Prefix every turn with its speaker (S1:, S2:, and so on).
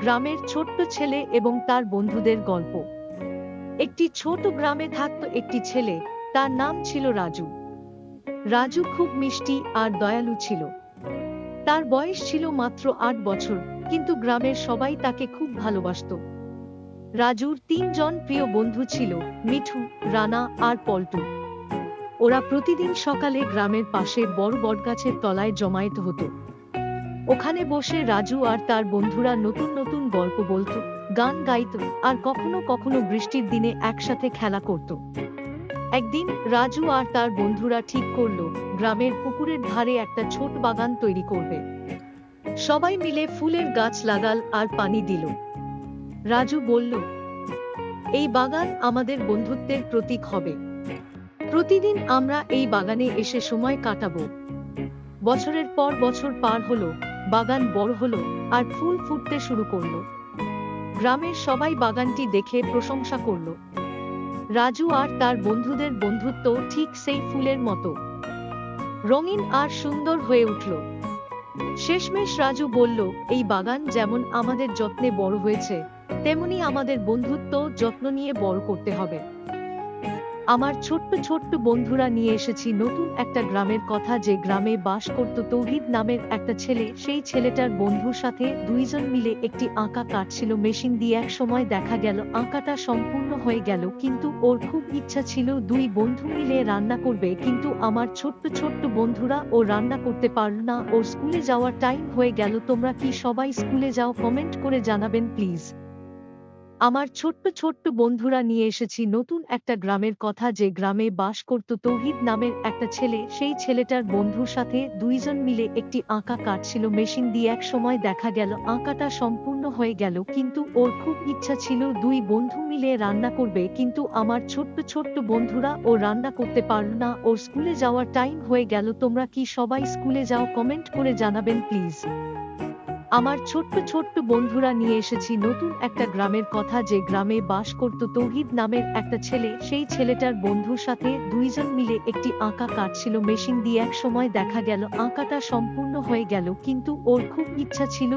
S1: গ্রামের ছোট্ট ছেলে এবং তার বন্ধুদের গল্প। একটি ছোট গ্রামে থাকত একটি ছেলে, তার নাম ছিল রাজু। রাজু খুব মিষ্টি আর দয়ালু ছিল। তার বয়স ছিল মাত্র আট বছর, কিন্তু গ্রামের সবাই তাকে খুব ভালোবাসত। রাজুর তিনজন প্রিয় বন্ধু ছিল মিঠু, রানা আর পল্টু। ওরা প্রতিদিন সকালে গ্রামের পাশে বড় বটগাছের তলায় জমায়েত হতো। ওখানে বসে রাজু আর তার বন্ধুরা নতুন নতুন গল্প বলতো, গান গাইত আর কখনো কখনো বৃষ্টির দিনে একসাথে খেলা করত। একদিন রাজু আর তার বন্ধুরা ঠিক করল, গ্রামের পুকুরের ধারে একটা ছোট বাগান তৈরি করবে। সবাই মিলে ফুলের গাছ লাগাল আর পানি দিল। রাজু বলল, এই বাগান আমাদের বন্ধুত্বের প্রতীক হবে। প্রতিদিন আমরা এই বাগানে এসে সময় কাটাবো। বছরের পর বছর পার হলো বাগান বড় হলো আর ফুল ফুটতে শুরু করল। গ্রামের সবাই বাগানটি দেখে প্রশংসা করল। রাজু আর তার বন্ধুদের বন্ধুত্ব ঠিক সেই ফুলের মতো। রঙিন আর সুন্দর হয়ে উঠল। শেষমেশ রাজু বলল, এই বাগান যেমন আমাদের যত্নে বড় হয়েছে, তেমনি আমাদের বন্ধুত্ব যত্ন নিয়ে বড় করতে হবে। আমার ছোট্ট ছোট্ট বন্ধুরা নিয়ে এসেছি নতুন একটা গ্রামের কথা যে গ্রামে বাস করত তৌহিদ নামের একটা ছেলে। সেই ছেলেটার বন্ধুর সাথে দুইজন মিলে একটি আঁকা কাটছিল মেশিন দিয়ে। এক সময় দেখা গেল, আঁকাটা সম্পূর্ণ হয়ে গেল, কিন্তু ওর খুব ইচ্ছা ছিল দুই বন্ধু মিলে রান্না করবে। কিন্তু আমার ছোট্ট ছোট্ট বন্ধুরা ও রান্না করতে পারল না। ওর স্কুলে যাওয়ার টাইম হয়ে গেল, তোমরা কি সবাই স্কুলে যাও কমেন্ট করে জানাবেন, প্লিজ। আমার ছোট্ট ছোট্ট বন্ধুরা নিয়ে এসেছি নতুন একটা গ্রামের কথা যে গ্রামে বাস করত তৌহিদ নামের একটা ছেলে। সেই ছেলেটার বন্ধুর সাথে দুইজন মিলে একটি আঁকা কাটছিল মেশিন দিয়ে। এক সময় দেখা গেল, আঁকাটা সম্পূর্ণ হয়ে গেল, কিন্তু ওর খুব ইচ্ছা ছিল দুই বন্ধু মিলে রান্না করবে। কিন্তু আমার ছোট্ট ছোট্ট বন্ধুরা ও রান্না করতে পারল না। ওর স্কুলে যাওয়ার টাইম হয়ে গেল, তোমরা কি সবাই স্কুলে যাও কমেন্ট করে জানাবেন, প্লিজ। আমার ছোট্ট ছোট্ট বন্ধুরা নিয়ে এসেছি নতুন একটা গ্রামের কথা যে গ্রামে বাস করত তৌহিদ নামের একটা ছেলে। সেই ছেলেটার বন্ধুর সাথে দুইজন মিলে একটি আঁকা কাটছিল মেশিন দিয়ে। এক সময় দেখা গেল, আঁকাটা সম্পূর্ণ হয়ে গেল, কিন্তু ওর খুব ইচ্ছা ছিল